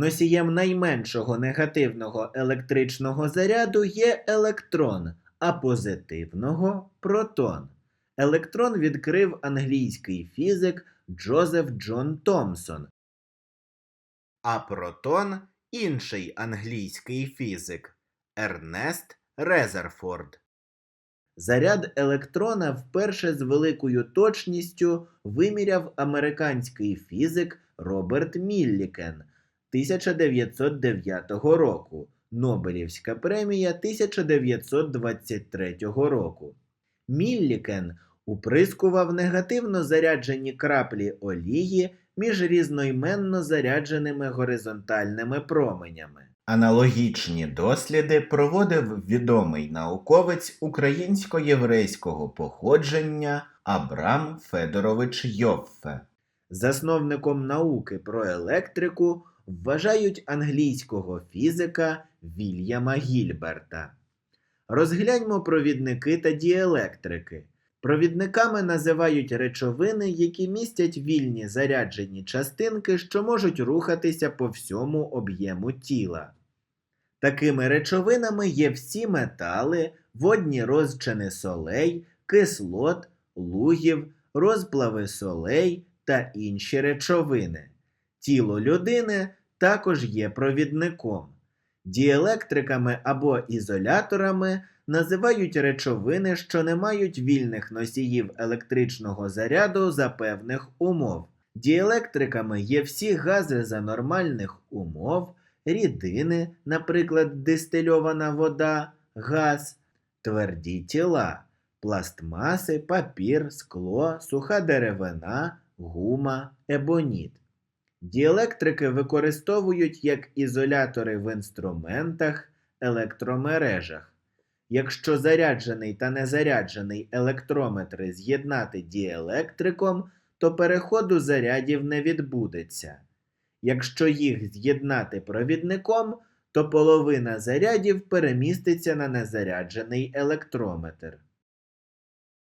Носієм найменшого негативного електричного заряду є електрон, а позитивного протон. Електрон відкрив англійський фізик Джозеф Джон Томсон, а протон інший англійський фізик Ернест Резерфорд. Заряд електрона вперше з великою точністю виміряв американський фізик Роберт Міллікен 1909 року, Нобелівська премія 1923 року. Міллікен уприскував негативно заряджені краплі олії між різноіменно зарядженими горизонтальними променями. Аналогічні досліди проводив відомий науковець українсько-єврейського походження Абрам Федорович Йоффе. Засновником науки про електрику вважають англійського фізика Вільяма Гільберта. Розгляньмо провідники та діелектрики. Провідниками називають речовини, які містять вільні заряджені частинки, що можуть рухатися по всьому об'єму тіла. Такими речовинами є всі метали, водні розчини солей, кислот, лугів, розплави солей та інші речовини. Тіло людини також є провідником. Діелектриками або ізоляторами називають речовини, що не мають вільних носіїв електричного заряду за певних умов. Діелектриками є всі гази за нормальних умов, рідини, наприклад, дистильована вода, газ, тверді тіла, пластмаси, папір, скло, суха деревина, гума, ебоніт. Діелектрики використовують як ізолятори в інструментах, електромережах. Якщо заряджений та незаряджений електрометри з'єднати діелектриком, то переходу зарядів не відбудеться. Якщо їх з'єднати провідником, то половина зарядів переміститься на незаряджений електрометр.